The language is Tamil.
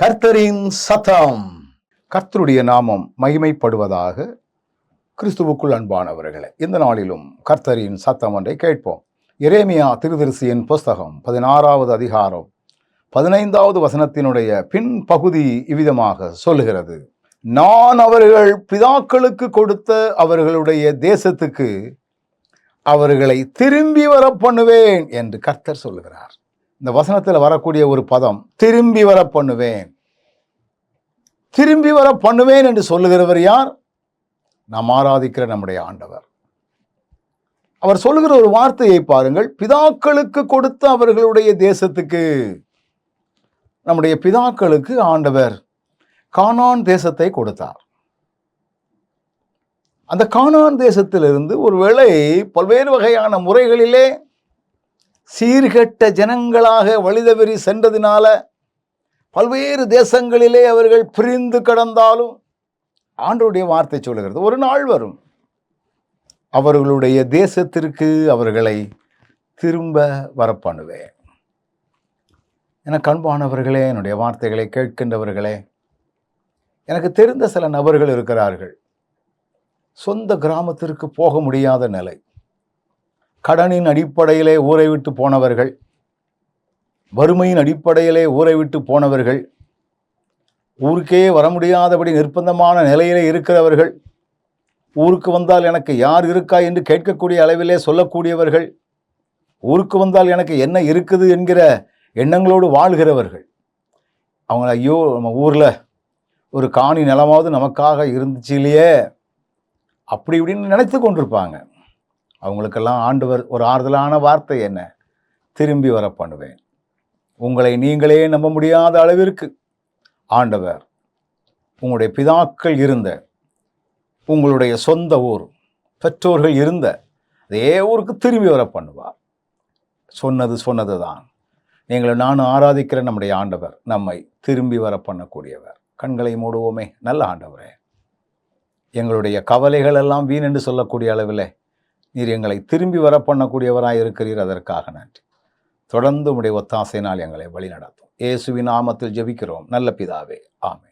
கர்த்தரின் சத்தம். கர்த்தருடைய நாமம் மகிமைப்படுவதாக கிறிஸ்துவுக்குள் அன்பானவர்களே இந்த நாளிலும் கர்த்தரின் சத்தம் ஒன்றை கேட்போம். இரேமியா திருதரிசியின் புஸ்தகம் பதினாறாவது அதிகாரம் பதினைந்தாவது வசனத்தினுடைய பின்பகுதி இவ்விதமாக சொல்லுகிறது. நான் அவர்கள் பிதாக்களுக்கு கொடுத்த அவர்களுடைய தேசத்துக்கு அவர்களை திரும்பி வர பண்ணுவேன் என்று கர்த்தர் சொல்லுகிறார். இந்த வசனத்தில் வரக்கூடிய ஒரு பதம் திரும்பி வர பண்ணுவேன். திரும்பி வர பண்ணுவேன் என்று சொல்லுகிறவர் யார்? நாம் ஆராதிக்கிற நம்முடைய ஆண்டவர். அவர் சொல்லுகிற ஒரு வார்த்தையை பாருங்கள். பிதாக்களுக்கு கொடுத்த அவர்களுடைய தேசத்துக்கு நம்முடைய பிதாக்களுக்கு ஆண்டவர் கானான் தேசத்தை கொடுத்தார். அந்த கானான் தேசத்திலிருந்து ஒருவேளை பல்வேறு வகையான முறைகளிலே சீர்கெட்ட ஜனங்களாக வழிதவறி சென்றதினால பல்வேறு தேசங்களிலே அவர்கள் பிரிந்து கடந்தாலும் ஆண்டோடைய வார்த்தை சொல்லுகிறது. ஒரு நாள் வரும். அவர்களுடைய தேசத்திற்கு அவர்களை திரும்ப வரப்பண்ணுவேன் என கண்பானவர்களே என்னுடைய வார்த்தைகளை கேட்கின்றவர்களே எனக்கு தெரிந்த சில நபர்கள் இருக்கிறார்கள். சொந்த கிராமத்திற்கு போக முடியாத நிலை. கடனின் அடிப்படையிலே ஊரை விட்டு போனவர்கள் வறுமையின் அடிப்படையிலே ஊரை விட்டு போனவர்கள் ஊருக்கே வர முடியாதபடி நிர்பந்தமான நிலையிலே இருக்கிறவர்கள் ஊருக்கு வந்தால் எனக்கு யார் இருக்கா என்று கேட்கக்கூடிய அளவிலே சொல்லக்கூடியவர்கள் ஊருக்கு வந்தால் எனக்கு என்ன இருக்குது என்கிற எண்ணங்களோடு வாழ்கிறவர்கள். அவங்க ஐயோ நம்ம ஊரில் ஒரு காணி நிலமாவது நமக்காக இருந்துச்சு இல்லையே? அப்படி இப்படின்னு நினைத்து கொண்டிருப்பாங்க. அவங்களுக்கெல்லாம் ஆண்டவர் ஒரு ஆறுதலான வார்த்தை என்ன? திரும்பி வர பண்ணுவேன் உங்களை நீங்களே நம்ப முடியாத அளவிற்கு ஆண்டவர் உங்களுடைய பிதாக்கள் இருந்த உங்களுடைய சொந்த ஊர் பெற்றோர்கள் இருந்த அதே ஊருக்கு திரும்பி வர பண்ணுவார் சொன்னது சொன்னது தான் நீங்களும் நானும் ஆராதிக்கிற நம்முடைய ஆண்டவர் நம்மை திரும்பி வர பண்ணக்கூடியவர் கண்களை மூடுவோமே நல்ல ஆண்டவரே. எங்களுடைய கவலைகள் எல்லாம் வீண் என்று சொல்லக்கூடிய அளவில் நீர் எங்களை திரும்பி வர பண்ணக்கூடியவராக இருக்கிறீர். அதற்காக நன்றி. தொடர்ந்து உடைய ஒத்தாசையினால் எங்களை வழிநடத்தும். இயேசுவின் நாமத்தில் ஜெபிக்கிறோம். நல்ல பிதாவே. ஆமே